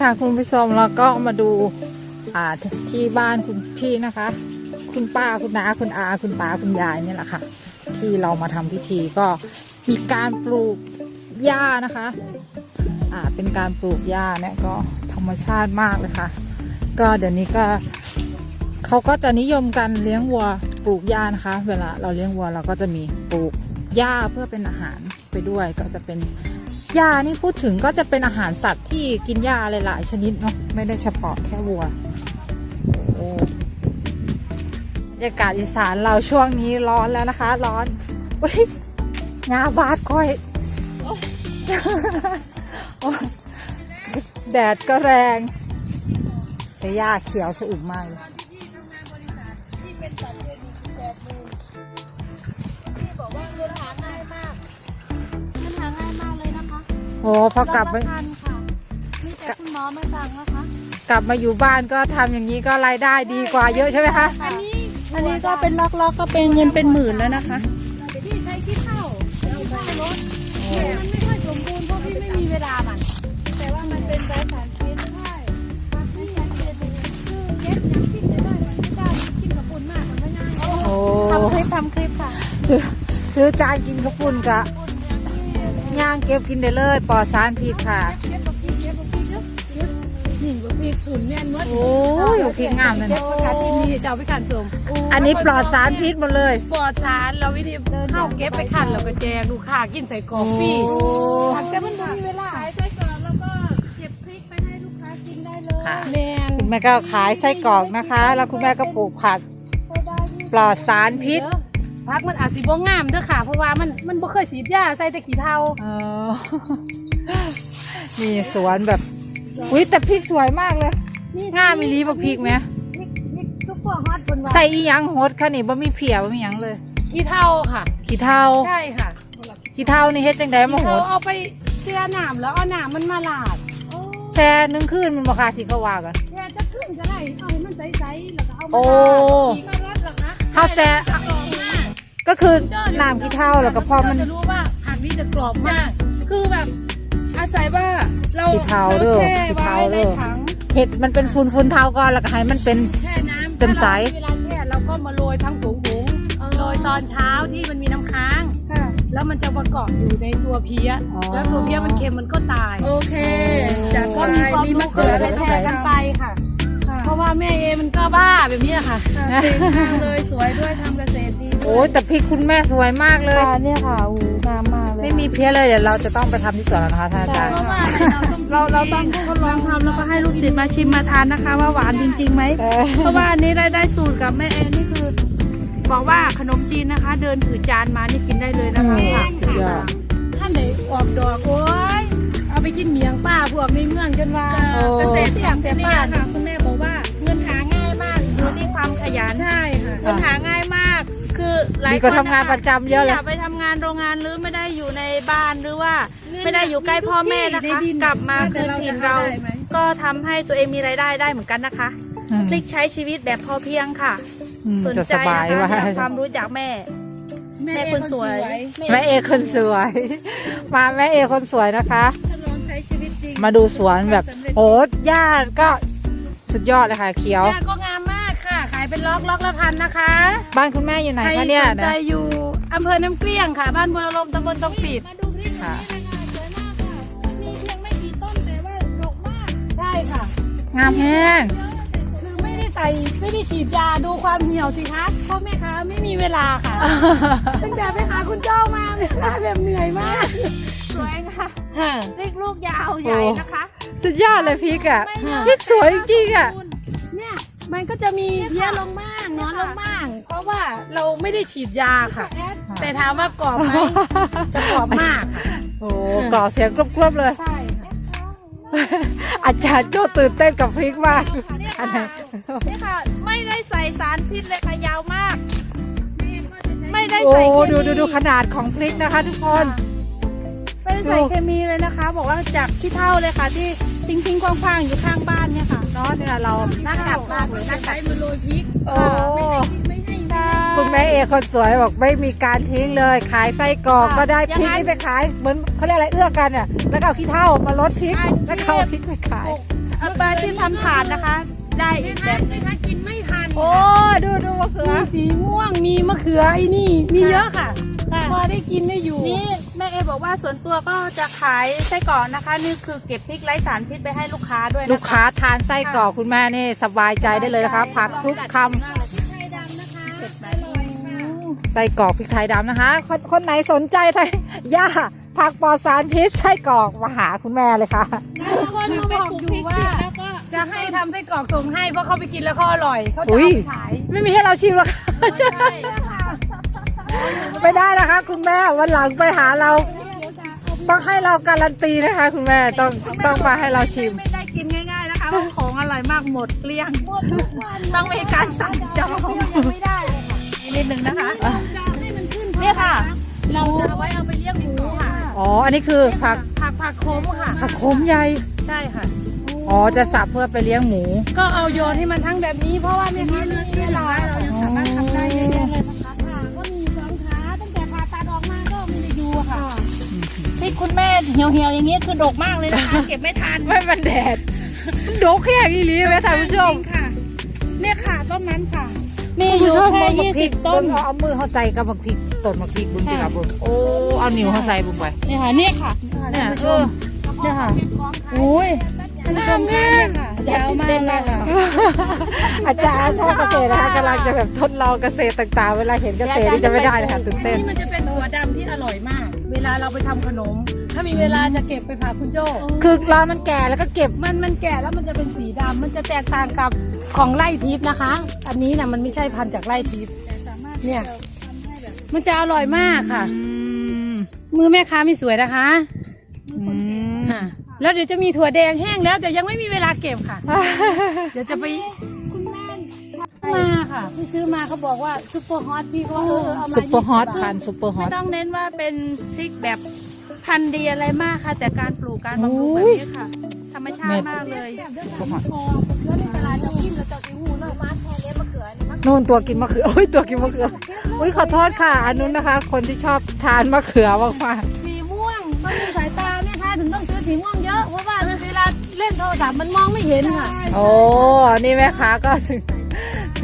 ค่ะคุณผู้ชมเราก็มาดูอ่าที่บ้านคุณพี่นะคะ คุณป้าคุณน้าคุณอาคุณป้าคุณยายเนี่ยแหละค่ะ ที่เรามาทำพิธีก็มีการปลูกหญ้านะคะอ่าเป็นการปลูกหญ้าเนี่ยก็ธรรมชาติมากเลยค่ะ ก็เดี๋ยวนี้ก็เขาก็จะนิยมกันเลี้ยงวัวปลูกหญ้านะคะ เวลาเราเลี้ยงวัวเราก็จะมีปลูกหญ้าเพื่อเป็นอาหารไปด้วยก็จะเป็น หญ้านี่พูดถึงก็จะเป็นอาหารสัตว์ที่กินหญ้าหลายๆชนิดเนาะไม่ได้เฉพาะแค่วัวโอ้บรรยากาศอีสานเราช่วงนี้ร้อนแล้วนะคะ ร้อนอุ้ยงาบาดก้อยโอ้ยแดดก็แรงแต่หญ้าเขียวสะอุ่มมากเลย อ้พอกลับไปรับประกันค่ะมีแต่คุณหมอมาสั่งนะคะกลับมาอยู่บ้านก็ทำอย่างนี้ก็รายได้ดีกว่าเยอะใช่ไหมคะ อันนี้อันนี้ก็เป็นล็อกๆก็เป็นเงินเป็นหมื่นแล้วนะคะ ที่ใช้ขี้เถ้าขี้เถ้ารถแต่มันไม่ค่อยสมบูรณ์เพราะพี่ไม่มีเวลามัน แต่ว่ามันเป็นไร้สารพิษใช่ความที่มันเป็นคือเย็บยังคิดไม่ได้มันไม่ได้กินกับปุ่นมากมันไม่ง่ายโอ้ทำคลิปทำคลิปค่ะซื้อซื้อจานกินกระปุ่นกะ ย่างเก็บกินได้เลยปลอดสารพิษค่ะเย็บกับพี่เย็บกับพี่เย็บเย็บนี่กับพี่ฝุ่นแน่นมดโอ้ยพริกงามเลยเย็บนะประกาศที่มีจะเอาไปขันสมอันนี้ปลอดสารพิษหมดเลยปลอดสารเราวิธีเข้าเก็บไปขันแล้วก็แจกลูกค้ากินใส่กรอบฟรีโอ้แต่มันไม่มีเวลาขายไส้กรอกแล้วก็เก็บพริกไปให้ลูกค้ากินได้เลยค่ะแมนคุณแม่ก็ขายไส้กรอกนะคะ แล้วคุณแม่ก็ปลูกผักปลอดสารพิษ พักมันอาจสิบ่งามเด้อค่ะ เพราะว่ามันมันบ่เคยฉีดยาใส่แต่ขี้เถ้าเออมีสวนแบบ อุ้ยแต่พริกสวยมากเลยงามมีรีบพริกไหมพริกพริกซุปเปอร์ฮอตบนว่าใส่อีหยังโฮดค่ะนี่บ่มีเพียบ่มีหยังเลย ขี้เถ้าค่ะ ขี้เท่าใช่ค่ะขี้เท่านี่เฮ็ดจังไดมาขี้โหเถ้าดเอาไปเชื่อหนามแล้วเอาหนามมันมาลาดแช่นึ่งคืนมันบ่ค่ะที่เขาว่ากัน แค่จะขึ้นก็ได้เอาให้มันใสๆแล้วก็เอามาโอ้ลาดอีกมาลาดหรอกนะข้าวแช่ กรอบมากก็คือน้ำขี้เท่าแล้วก็พอมันจะรู้ว่าผักนี้จะกรอบมาก คือแบบอาศัยว่าเราขี้เถ้าเด้อแช่ขี้ไว้เถ้าเด้ในอถังเห็ดมันเป็นฝุ่นฝุ่นเท่าก่อนแล้วก็ให้มันเป็นแช่น้ำจนใสถ้าเราเวลาแช่เราก็มาโรยทั้งผงผงโรยตอนเช้าที่มันมีน้ำค้างแล้วมันจะประกอบอยู่ในตัวเพี้ยอ๋อแล้วตัวเพี้ยมันเค็มมันก็ตาย โอเคจัดก็ก็มีมีความมีรู้มะก็เขือเลยและแชร์กันไปค่ะ เพราะว่าแม่เอมันก็บ้าแบบนี้ค่ะเก่งมากเลยสวยด้วยทำเกษตรดีด้ โอ้วยแต่พริกคุณแม่สวยมากเลยค่ะเนี่ยค่ะโอ้งามมากเลยไม่มีเพี้ยเลยเดี๋ยวเราจะต้องไปทำที่สวนแล้วนะคะท่านอาจารย์เพราะว่าอะไรเราต้องเราเราต้องทดลองทำแล้วก็ให้ลูกศิษย์มาชิมมาทานนะคะ ว่าหวานจริงๆไหมเออเพราะว่าอันนี้ได้ได้สูตรกับแม่แอนนี่คือ บอกว่าขนมจีนนะคะ เดินถือจานมานี่กินได้เลยนะคะค่ะ สุดยอดท่านไหนออกดอกโอ้ยเอาไปกินเมียงป้าพวกในเมืองจนว่าโอ้เกษตรอย่างแต่ป้าค่ะคุณแม่บอกว่าเงินหาง่ายมากอยู่ที่ความขยันใช่ค่ะเงินหาง่ายมากคือ หลายดีคกว่านทำงานประจำเยอะเลย ที่อยากไปทำงานโรงงานหรือไม่ได้อยู่ในบ้านหรือว่า ไม่ได้อยู่ใกล้พ่อแม่นะคะ กลับมาคืนถิ่นเรา ก็ทำให้ตัวเองมีรายได้ได้เหมือนกันนะคะอืมพลิกใช้ชีวิตแบบพอเพียงค่ะ อืมสนจะใจสบายนะคะว่าอยากความรู้จากแม่ แม่คนสวย แม่เอคนสวย มาแม่เอคนสวยนะคะ ทดลองใช้ชีวิตจริงมาดูสวนแบบโอ้หญ้าก็สุดยอดเลยค่ะ เขียวยาก็งามมากค่ะขาย เป็นล็อกล็อกละพันนะคะบ้านคุณแม่อยู่ไหนใครคะเนี่ยสนใจอยู่อำเภอน้ำเกลี้ยงค่ะ บ้านบุญลมตำบลตองปิด มาดูพริกค่ะนี่นะคะสวยมากค่ะมีเพียงไม่กี่ต้นแต่ว่าดกมากใช่ค่ะ งามแห้งคือไม่ได้ใส่ไม่ได้ฉีดยาดูความเหี่ยวสิคะพ่อแม่ค้าไม่มีเวลาค่ะตั้งแต่ไปหาคุณเจ้ามาเวลาแบบเหนื่อยมากสวยค่ะค่ะพริกลูกยาวใหญ่นะคะ สุดยอดเลยพริกอะไม่พริกสวยจริงๆอะเนี่ย มันก็จะมีเพี้ยลงบ้างนอนลงบ้าง เพราะว่าเราไม่ได้ฉีดยาค่ะ แต่ถามว่ากรอบไหมจะกรอบมากค่ะโอ้กรอบเสียงกรุบๆเลย ใช่ค่ะอาจารย์โจ้ตื่นเต้นกับพริกมากอันไหนนี่ค่ะ ไม่ได้ใส่สารพิษเลยค่ะยาวมาก ไม่ได้โอ้ใส่เคมีดูดูดูขนาดของพริกนะคะ ทุกคนไม่ได้ใส่ดูเคมีเลยนะคะ บอกว่าจากที่เท่าเลยค่ะที่ ทิ้งทิ้งๆกว้างๆอยู่ข้างบ้านเนี่ยค่ะเนาะเนี่ยเราน่ากลับมากเลยน่าใช้กัดมาโรยพริกโอ้ ไม่ให้ไม่ให้ใช่คุณแม่เอคนสวยบอกไม่มีการทิ้งเลย ขายไส้กรอกก็ได้พริกนี่ไปขายเหมือนเขาเรียกอะไรเอื้อกันอะแล้วก็เอาขี้เถ้ามาลดพริกแล้วก็เอาพริกไปขายเอาปลาที่ทำถาดนะคะ ได้อีกแบบหนึงถ้ากินไม่ทันโอ้ดูดูมะเขือมีสีม่วงมีมะเขือไอ้นี่ มีเยอะค่ะค่ะพอได้กินได้อยู่ นี่แม่เอบอกว่าส่วนตัวก็จะขายไส้กรอกนะคะ นี่คือเก็บพริกไร้สารพิษไปให้ลูกค้าด้วยนะคะลูกค้าทานไส้กรอกคุณแม่นี่สบายใจได้เลยนะคะผักทุกคำไส้กรอกพริกไทยดำนะคะ คนคนไหนสนใจไทยย่าผักปลอดสารพิษไส้กรอกมาหาคุณแม่เลยค่ะคนเขาบอกอยู่ว่าจะให้ทำไส้กรอกส่งให้เพราะเขาไปกินแล้วเขาอร่อยเขาจะอุ๊เอายไปขาย ไม่มีให้เราชิมหรอกค่ะ ไม่ได้นะคะ คุณแม่วันหลังไปหาเรา ต้องให้เราการันตีนะคะ คุณแม่ต้องต้องมาให้เราชิม ไม่ได้กินง่ายๆนะคะเพราะของอร่อยมากหมดเกลี้ยง ต้องมีการสั่งจองไม่ได้เลยค่ะนิดนึงนะคะจะให้มันขึ้นเนี่ยค่ะ เราจะเอาไว้เอาไปเลี้ยงหมูค่ะอ๋อ อันนี้คือผักผักผักโขมค่ะผักโขมใหญ่ใช่ค่ะอ๋อจะสับเพื่อไปเลี้ยงหมู ก็เอาโยนให้มันทั้งแบบนี้เพราะว่าไม่มีเนื้อเวลาเรายังสามารถทำ ที่คุณแม่เหี่ยวๆอย่างนี้คือดกมากเลยนะคะ เก็บไม่ทันไม่มันแดดมันดกแค่นี้ลีไหมท่านผู้ชมจริงๆค่ะ เนี่ยค่ะต้นนั้นค่ะนี่ท่านอยู่ผู้ชมแค่เบิ่งบัยี่กพริสิกบต้น เบิ่งเอาเอามือเขาใส่กับบักพริกต้นบักพริกบุญที่เราบุญโอ้เอานิ้วเขาใส่บุญไปเนี่ยค่ะ เนี่ยค่ะเนี่ยเออเนี่ยค่ะอุ้ยท่านผู้ชมคะเนี่ยค่ะยาวมากเลยค่ะ อาจารย์ชอบเกษตรนะคะกำลังจะแบบทดลองเกษตรต่างๆ เวลาเห็นเกษตรนี่จะไม่ได้เลยค่ะตื่นเต้น นี่มันจะเป็นถั่วดำที่อร่อยมาก เวลาเราไปทำขนม ถ้ามีเวลาจะเก็บไปฝากคุณโจ้คือร้านมันแก่แล้วก็เก็บ มันมันแก่แล้วมันจะเป็นสีดำมันจะแตกต่างกับของไล่ทิพย์นะคะ อันนี้นะมันไม่ใช่พันธุ์จากไล่ทิพย์เนี่ยมันจะอร่อยมากค่ะอืมมือแม่ค้าไม่สวยนะคะอืมอะแล้วเดี๋ยวจะมีถั่วแดงแห้งแล้วแต่ยังไม่มีเวลาเก็บค่ะ เดี๋ยวจะไปคุณแม่ มาค่ะพี่ซื้อมาเขาบอกว่าซุปเปอร์ฮอตพี่ก็เออเอามาซุปเปอร์ฮอต20บาพัทนซุปเปอร์ฮอไม่ต ต้องเน้นว่าเป็นพริกแบบพันธุ์ดีอะไรมากค่ะ แต่การปลูกการบำรุงแบบนี้ค่ะ ธรรมชาติมากเลยซุปเปอร์ฮอตแล้วในตลาดจะกินแล้วจะกินหูเลิกมาแค่นี้มะเขือนี่มะนู่นตัวกินมะเขือโอ้ยตัวกินมะเขืออุ้ยขอโทษค่ะ อันนู้นนะคะ คนที่ชอบทานมะเขือมากสีม่วงต้องมีสายตาแม่ค้าถึงต้องซื้อสีม่วงเยอะเพราะว่าเวลาเล่นโทรศัพท์มันมองไม่เห็นค่ะ ๆโอ้ นี่แม่ค้าก็ศึก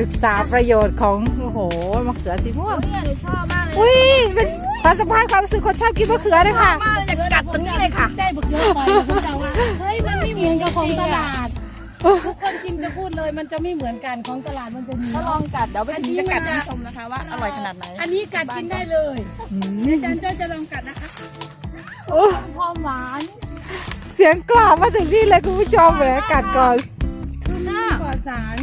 ศึกษาประโยชน์ของโอ้โหมะเขือสีม่วงเนี่ยหนูชอบมากเลยอุ้ยเป็นความสัมพันธ์ความรู้สึกคนชอบกินมะเขือเลยค่ะ มากเลยจะกัดตรงนี้เลยค่ะ ได้บึกเยอะไปคุณจะว่าเฮ้ยมันไม่เหมือนกับของตลาดทุกคนกินจะพูดเลยมันจะไม่เหมือนกันของตลาดมันจะมีก็ลองกัดเดี๋ยวไปอันทีนี้จะกัดมันจะให้ชมนะคะว่าอร่อยขนาดไหน อันนี้กัดกินได้เลยอืมอาจารย์เจ้าจะลองกัดนะคะโอ้ความหวาน เสียงกรอบมาถึงนี่เลยคุณผู้ชมเหมือนกัดก่อนคือหน้าปลอดสาร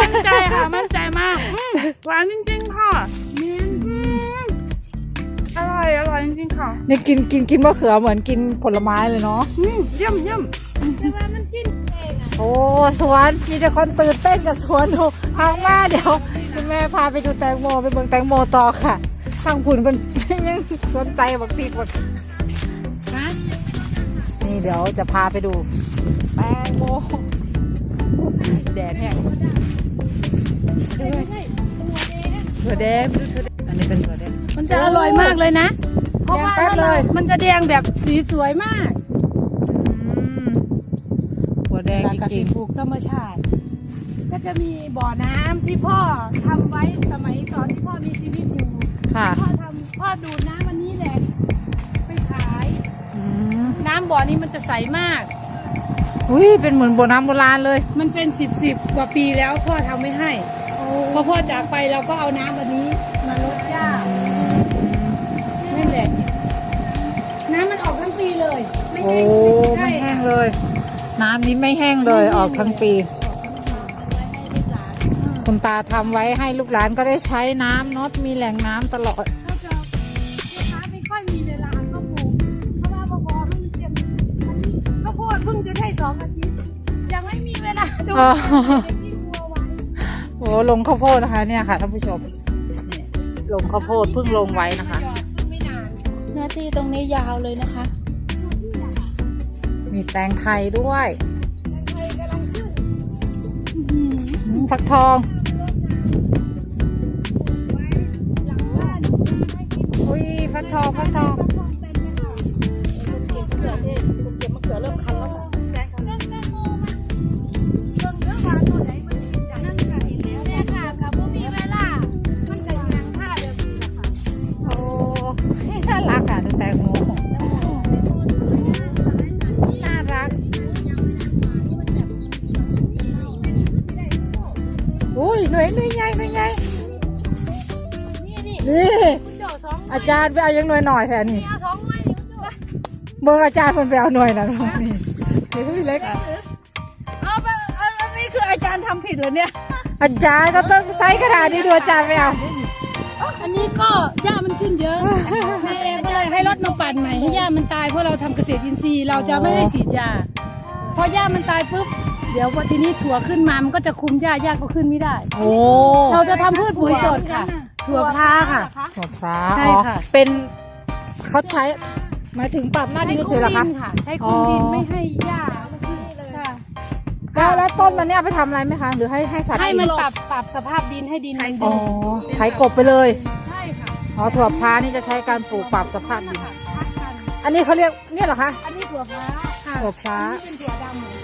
มั่นใจค่ะ มั่นใจมากอืมหวานจริงๆค่ะเนียนอืมอร่อยอร่อยจริงๆค่ะนี่กินกินกินมะเขือเหมือนกินผลไม้เลยเนาะ อืมเยี่ยมเยี่ยมแต่ว่ามันกินเองอะโอ้สวนมีแต่คนตื่นเต้นกับสวนดูทางมาเดี๋ยวคุณแม่พาไปดูแตงโมไปเบิ่งแตงโมต่อค่ะทางผุนเป็นยังสนใจบักปีกบักนะนี่เดี๋ยวจะพาไปดู แตงโมแดดเนี่ย ไม่ใช่ตัวแดงถั่วแดงไม่รู้ถั่วแดงอันนี้เป็นถั่วแดงมันจะอร่อยมากเลยนะเพราะว่าแดงแป๊ดเลย มันจะแดงแบบสีสวยมากอืมถั่วแดงแล้วก็จสีริงปลูกธรรมชาติ ก็จะมีบ่อน้ำที่พ่อทำไว้สมัยตอนที่พ่อมีชีวิตอยู่ๆค่ะ พ่อทำพ่อดูดน้ำวันนี้แหละไปขายอืมน้ำบ่อนี้มันจะใสมากอุ้ยเป็นเหมือนโบราณโบราณเลย มันเป็นสิบสิบกว่าปีแล้วพ่อทำไม่ให้ พอพ่อจากไปเราก็เอาน้ำอันนี้มาลดหญ้านั่นแหละน้ำมันออกทั้งปีเลย ไม่โอ้ใช่ไม่ใช่แห้งเลย น้ำนี้ไม่แห้งเลยออกทั้งปี คุณตาทำไว้ให้ลูกหลานก็ได้ใช้น้ำเนอะมีแหล่งน้ำตลอดก็จะลูกค้าไม่ค่อยมีเวลาก็ปลูกเพราะว่าพอพอเพิ่งเตรียมข้าวโพดเพิ่งจะได้สองอาทิตย์ยังไม่มีเวลาดูอ๋อที่วัวไว้โอ้ โลงข้าวโพดนะคะ เนี่ยค่ะท่านผู้ชมนี่ลงข้าวโพดเพิ่งลงไว้นะคะ หน้าที่ตรงนี้ยาวเลยนะคะ มีแตงไทยด้วยอืมฟักทองอุ้ยฟักทองฟักทองาจารย์ไปเอายังหน่วยหน่อยแทนนี่เอาสองไม้นี่คุณโจเบอร์อาจารย์คนไปเอาหน่วยนะน้องนี่เฮ้ยเล็ก เอาไปเอาอันนี้คืออาจารย์ทำผิดเหรอเนี่ย อาจารย์ก็ต้องใส่กระดาษนี่ดูอาจารย์ไปเอา อันนี้ก็หญ้ามันขึ้นเยอะนายเองก็เลยให้รถมาปั่นใหม่ให้หญ้ามันตายเพราะเราทำเกษตรอินทรีย์เราจะไม่ได้ฉีดยาพอหญ้ามันตายปุ๊บเดี๋ยวพอทีนี้ถั่วขึ้นมามันก็จะคุมหญ้าหญ้าก็ขึ้นไม่ได้ โอ้ เราจะทำพืชปุ๋ยสดค่ะ ถั่วพลาค่ะ หัวฟ้าใช่ค่ะอ๋อเป็นเขาใช้หมายถึงปรับหน้าดินเฉยๆเหรอคะค่ะใช้คุมดินอ๋อไม่ให้หญ้าค่ะแล้วแล้วต้นมันเนี่ยเอาไปทำอะไรไหมคะ หรือให้ให้สัตว์ให้มันกิปรับปรับสภาพดินให้ดินมันอ๋ดีอไถกบไปเลยใช่ค่ะอ๋อถั่วพลานี่จะใช้การปลูกปรับสภาพดินชัดกันอันนี้เขาเรียกเนี่ยเหรอคะ อันนี้ถั่วพลาค่ะถั่วพลา อันนี้เป็นถั่วดำเหมือนตรงนั้นค่ะ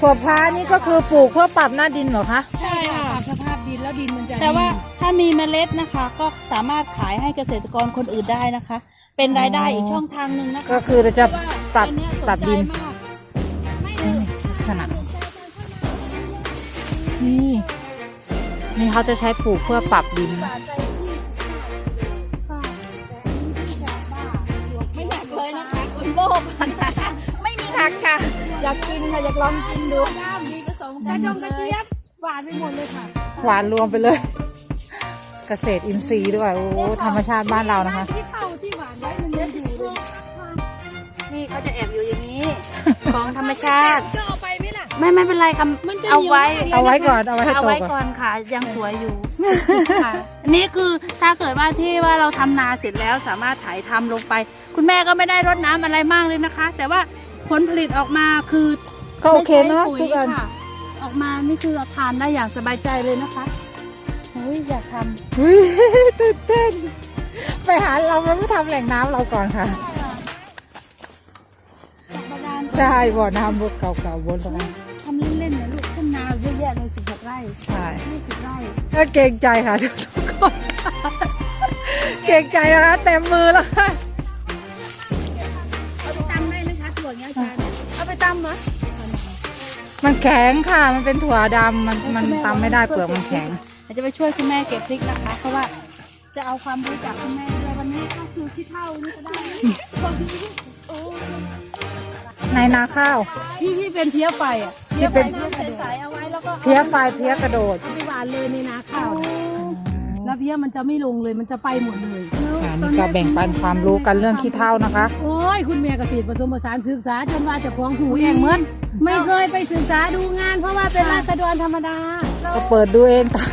ถั่วพลานี่ก็คือปลูกเพื่อปรับหน้าดินเหรอคะ ใช่ค่ะปรับสภาพดินแล้วดินมันจะแต่ว่าดีถ้ามีเมล็ดนะคะ ก็สามารถขายให้เกษตรกรคนอื่นได้นะคะ เป็นรายได้อีกช่องทางหนึ่งนะคะก็คือเราจะปรับอันเนี้ยสนใจปรับดินมากอืมลักษณะนี่นี่เขาจะใช้ปลูกเพื่อปรับดิน ไม่อยากเลยนะคะคุณโลก ไม่มีทางค่ะ อยากกินค่ะอยากลองกินดูน้ำมีผสมกระดงกระเจี๊ยบหวานไปหมดเลยค่ะ หวานรวมไปเลย เกษตรอินทรีย์ด้วย โอ้ธรรมชาติบ้านเรานะคะ ที่เท่าที่หวานไว้มันเยอะอยู่เลยนี่เขาจะแอบอยู่อย่างนี้ ของธรรมชาติ จะเอาไปไหมล่ะ ไม่ไม่เป็นไรค่ะมันจะเอาไว้เหนียวมากเอาไว้ก่อนเอาไว้ให้เอาโตไว้ก่ก่อนอนค่ะ ยังสวยอยู่ค่ะอันนี้คือถ้าเกิดว่าที่ว่าเราทำนาเสร็จแล้วสามารถถ่ายทำลงไป คุณแม่ก็ไม่ได้รดน้ำอะไรมากเลยนะคะ แต่ว่า ผลผลิตออกมาคือก็โอเคเนาะไม่ทุใช้กอันปุ๋ยค่ะออกมานี่คือเราทานได้อย่างสบายใจเลยนะคะเฮ้ยอยากทำอุ๊ยตื่นเต้น ไปหาเราไม่ทำแหล่งน้ำเราก่อนค่ะบาดาลใช่บ่อน้ำบนเก่าๆบนตรงนั้นทำเล่นๆเนี่ยลูกขึ้นนาเยอะแยะเลยสิบหกไร่ใช่ยี่สิบไร่ก็เกรงใจค่ะทุกคน เกรงใจนะคะเต็มมือแล้วค่ะำเหรอมันแข็งค่ะ มันเป็นถั่วดำมันมันตำไม่ได้เปลือกมันแข็งเดี๋ยวจะไปช่วยคุณแม่เก็บพริกนะคะ เพราะว่าจะเอาความรู้จากคุณแม่ด้วยวันนี้ก็คือที่เท่านี่ก็ได้ในนาข้าวที่ที่เป็นเพี้ยไฟอะที่เป็นเพื่อใส่เอาไว้แล้วก็เพี้ยไฟเพี้ยกระโดดเอาไปหวานเลยในนาข้าวเนี่ย แล้วเพี้ยมันจะไม่ลงเลยมันจะไปหมดเลยค่ะนี่ก็แบ่งปันความรู้กันเรื่องขี้เท่านะคะ โอ้ยคุณแม่เกษตรผสมผสานศึกษาจนว่าจะฟ้องหูเองเหมือนไม่เคยไปศึกษาดูงาน เพราะว่าเป็นราษฎรธรรมดาก็เปิดดูเองตาม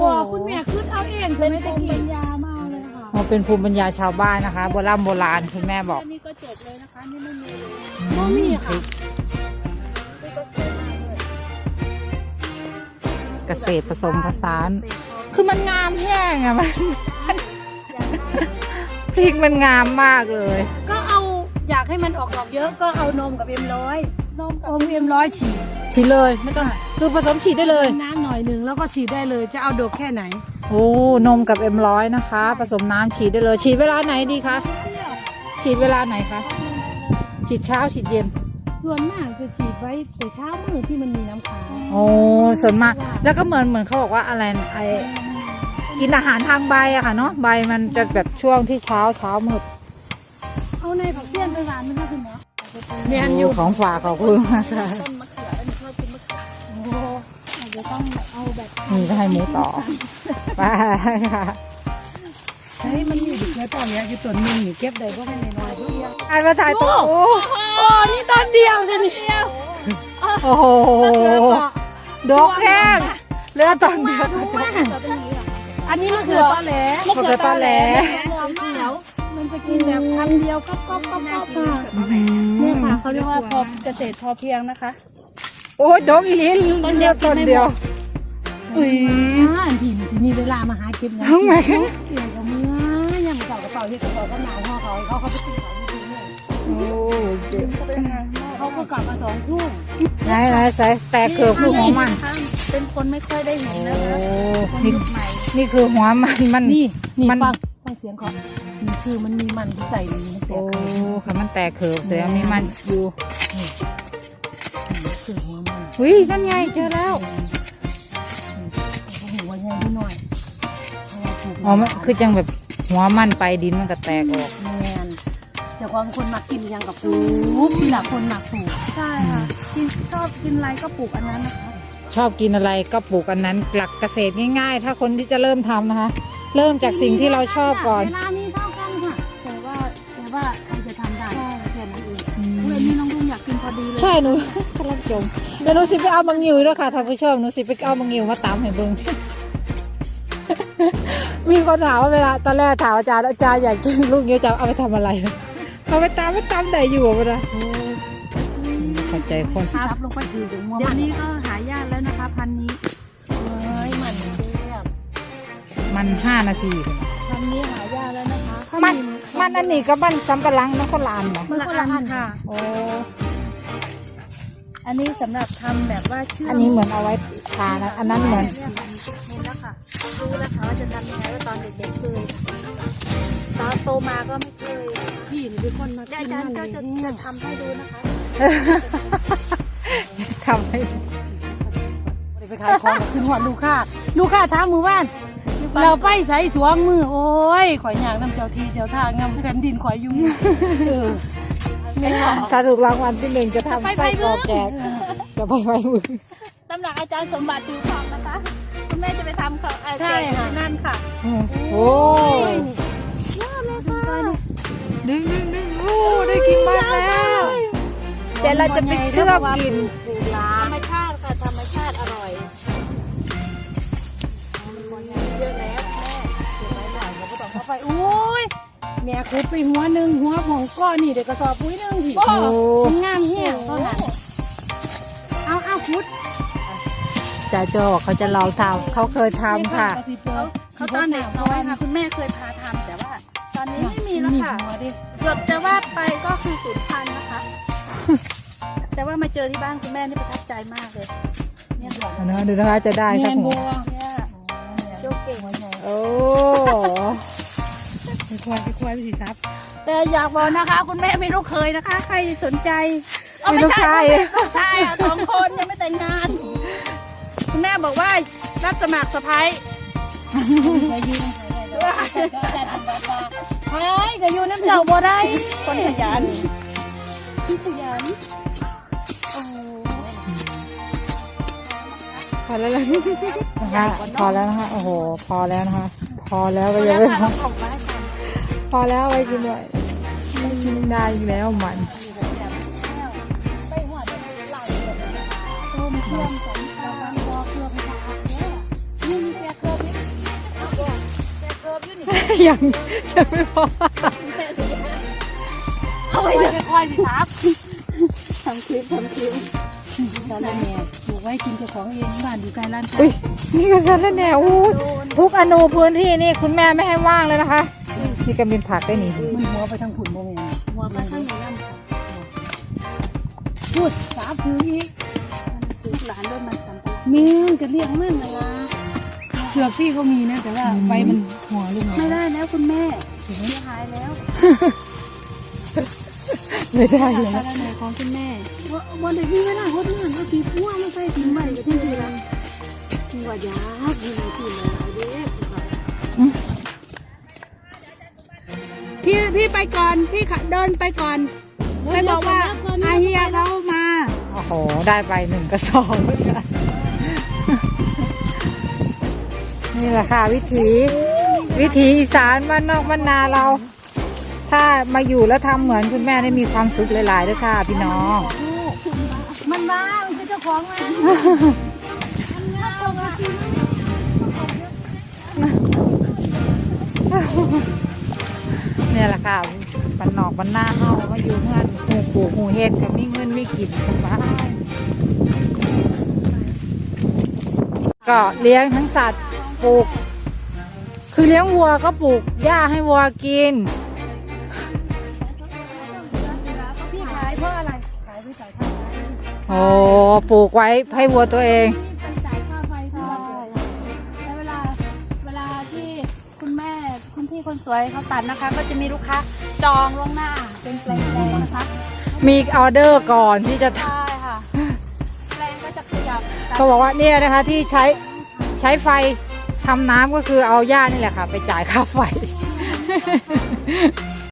บอกคุณแม่คืดเอาเองคือไม่ตะกี้ยามากเลยค่ะมันเป็นภูมิปัญญาชาวบ้านนะคะโบราณโบราณคุณแม่บอกอันนี้ก็จบเลยนะคะนี่ไม่มีบ่มีค่ะ เกษตรผสมผสาน คือมันงามแห้งอะมันมันพริกมันงามมากเลย ก็เอาอยากให้มันออกดอกเยอะก็เอานมกับเอ็มร้อยนมกับเอ็มร้อยฉีดฉีดเลยไม่ต้องคือผสมฉีดได้เลย น้ำหน่อยหนึ่งแล้วก็ฉีดได้เลยจะเอาดอกแค่ไหนโอ้นมกับเอ็มร้อยนะคะ ผสมน้ำฉีดได้เลย ฉีดเวลาไหนดีคะฉีดเวลาไหนคะฉีดเช้าฉีดเย็น ส่วนมากจะฉีดไว้แต่เช้ามือที่มันมีน้ำค้าง โอ้ส่วนมากแล้วก็เหมือนเหมือนเขาบอกว่าอะไรไอกินอาหารทางใบอะค่ะเนาะใบมันจะแบบช่วงที่เช้าเช้ามืดเอาในผักเสี้ยนไปหวานไหมคะคุณหมอเมียนอยู่ของฝากขอบคุณมากค่ะต้นมะเขือแล้วหนูชอบกินมะเขือโอ้อาจจะต้องเอาแบบนี่ก็ให้หมูต่อไปค่ะเฮ้ยมันมีอยู่แค่ตอนนี้อยู่ต้นหนึงนี่เก็บได้ก็ไม่น้อยๆทุกอย่างอ่านมาถ่ายตัวโอ้โอ้นี่ตอนเดียวจะนี่ โอ้โหดอกแห้งเหลือตอนเดียว อันนี้มะเขือตอแหลมะเขือตอแหลเขียวมันจะกินแบบคำเดียวก็ก็ก็ก็ค่ะนี่ค่ะเขาเรียกว่าพอเกษตรพอเพียงนะคะ โอ้ยดอกอีหลีเหลือตอนเดียวอุ้ยอ่าพี่มันจะมีเวลามาหาเก็บเงินทำไมเกี่ยวกับเมื่อยามมือเสากระเป๋าที่กระเป๋าก็หนาวห่อเขาเขาเขาไปกินเขาจริงๆเนี่ยโอ้เจ๋งเขา ก็กลับมาสองทุ่มไหนไหนใส่แตกเกือบคือหัวมัน เป็นคนไม่ค่อยได้เห็นโอ้นะคะคนนี่ยุคใหม่นี่คือหัวมันมันนี่นี่มันฟังฟังเสียงของนี่คือมันมีมันที่ใส่ในนี้มันแตโอ้กคือค่ะมันแตกเขือบเสียมีมันอยู่คือหัวมันวินั่นไงเจอแล้วหัวใหญ่นิดหน่อยเพราะว่าปลูกอ๋อมันคือจังแบบหัวมันไปดินมันก็แตกออก แมนเจ้าของคนมักกินยังกับปลูกที่หลักคนมักปลูกใช่ค่ะกินชอบกินอะไรก็ปลูกอันนั้นนะคะชอบกินอะไรก็ปลูกอันนั้น หลักเกษตรง่าย ๆ ถ้าคนที่จะเริ่มทำนะคะ เริ่มจากสิ่งที่เราชอบก่อนเวลานี้เท่ากันค่ะแต่ว่าแต่ว่าใครจะทำได้แค่นั้นเองอืมเพื่อนนี่น้องดุงอยากกินพอดีเลยใช่หนูกำลังจมเดี๋ยวหนูสิไปเอามังงิวด้วยค่ะท่านผู้ชมหนูสิไปเอามังงิวมาตามให้เบิ่งมีคนถามว่าเวลาตอนแรกถามอาจารย์อาจารย์อยากกินลูกงิ้วจะเอาไปทำอะไร เอาไปตามไปตามไหนอยู่วะนะเข้าใจคนซับลงไปดีถึงหัวเดี๋ยมัวนนี้ก็หายากแล้วนะคะ พันธุ์นี้เอ้ยมันเรียบมันห้านาทีพันธุ์นี้หายากแล้วนะคะถ้ามันมันอันนี้ก็มันสำปะหลังนะคนละอันเหรอมันละอันค่ะโอ้อันนี้สำหรับทำแบบว่าเชื่อมอันนี้เหมือนเอาไว้ทานะอันนั้นเหมือนเห็นแล้วค่ะรู้แล้วค่ะว่าจะทำยังไงว่าตอนเด็กๆเคยตอนโตมาก็ไม่เคยพี่ นี่เป็นคนมาเดี๋ยวอาจารย์ก็จะจะทำให้ดูนะคะทำให้ไปขายของขึ้นหัวลูกค้าลูกค้าถามมือบ้าน เราไปใส่สวงมือ โอ้ยข่อยอยากนำเจ้าทีเจ้าทางนำแผ่นดินข่อยอยุ่มือเออถ้าถูกรางวัลที่หนึ่งจะทำไส้กรอกแจกจะไปไว้มือตำหนักอาจารย์สมบัติอยู่ของนะคะคุณแม่จะไปทำของอาจารย์ที่นั่นค่ะ โอ้ย ดึงดึงดึงโอ้ได้กินมากแล้วเดี๋ยวเราจะไปเชื่อมกินปลูกลาธรรมชาติค่ะธรรมชาติอร่อยเยอะแล้วแม่เข้าไปโอ้ยแม่คุดไปหัวหนึ่งหัวของก้อนนี่เดี๋ยวกระสอบปุ๋ยหนึ่งสิโอ้มันงามเหี้ยเท่านั้นเอาเอาคุดจ่าโจบอกเขาจะลองทำเขาเคยทำค่ะเขาเขาตอนเด็กน้อยค่ะคุณแม่เคยพาทำแต่ว่า ตอนนี้ไม่มีแล้วค่ะหัวดิเกือบจะว่าไปก็คือสูญพันธุ์นะคะ แต่ว่ามาเจอที่บ้านคุณแม่นี่ประทับใจมากเลยเนี่ยบอกเนอะดูนะคะจะได้เมีสัยกนหับัววเนี่ยโชคเก่งโอ้ควายควายไปสิซับแต่อยากบอกนะคะ คุณแม่ไม่รู้เคยนะคะ ใครสนใจเอามีลูกชายลูกชายอะสองคนยังไม่แต่งงาน คุณแม่บอกว่ารับสมัครสะพ้าย บ่ได้ คนขยันขยันพอแล้วนะคะพอแล้วนะคะโอ้โห พอแล้วนะคะ พอแล้วก็ยังไม่พอพอแล้วไว้กินด้วยไม่กินได้อีกแล้วมันยังยังไม่พอ ค่อยๆสิครับทำคลิปทำคลิปตอนแรกแม่ปลูกไว้กินเจ้าของเองบ้านอยู่ใกล้ร้านค้าอุ้ยนี่ก็ฉันแล้วเนี่ยอู้ทุกอนูพื้นที่นี่คุณแม่ไม่ให้ว่างเลยนะคะนี่ก็เป็นผักได้นี่มันหัวไปทางผุนโมเมนหัวไปข้างในน้ำค่ะพูดสาพื้นอีกซื้อหลานด้วยมันสำปะมีจะเรียกมันนะล่ะเผือกพี่ก็มีนะแต่ว่าใบมันหัวลงมาไม่ได้แล้วคุณแม่เสียหายแล้ว ไม่ได้เลยรไหนของคุณแม่วันเด็กนี่เวลาเขาเดือนเขาตีพัวมาใส่ทิ้งใหม่กับที่ทีละที่ว่ายากดีนที่มาเด็กพี่พี่ไปก่อนพี่เดินไปก่อนไปบอกว่าอาเฮียเขามาโอ้โหได้ไปหนึ่งกระสอบจ้ะนี่แหละค่ะวิถีวิถีอีสานบ้านนอกบ้านนาเรา ถ้ามาอยู่แล้วทำเหมือนคุณแม่ได้มีความสุขหลายๆด้วยค่ะพี่น้อง มันมามันคือเจ้าของมันเนี่ยแหละค่ะบ้านนอกบ้านนาเฮามาอยู่เงื่อนหูปูหูเฮ็ดก็มีเงินมีกินสบายก็เลี้ยงทั้งสัตว์ปลูก คือเลี้ยงวัวก็ปลูกหญ้าให้วัวกิน โอ้ปลูกไว้ให้วัวตัวเองไปจ่ายค่าไฟที่เราแล้วเวลาเวลาที่คุณแม่คุณพี่คนสวยเขาตัดนะคะ ก็จะมีลูกค้าจองล่วงหน้าเป็นแปลงๆนะคะมีออเดอร์ก่อนที่จะทใช่ค่ะแปลงก็จะขยับำเขาบอกว่าเนี่ยนะคะที่ใช้ใช้ไฟทำน้ำก็คือเอาหญ้านี่แหละค่ะ ไปจ่ายค่าไฟ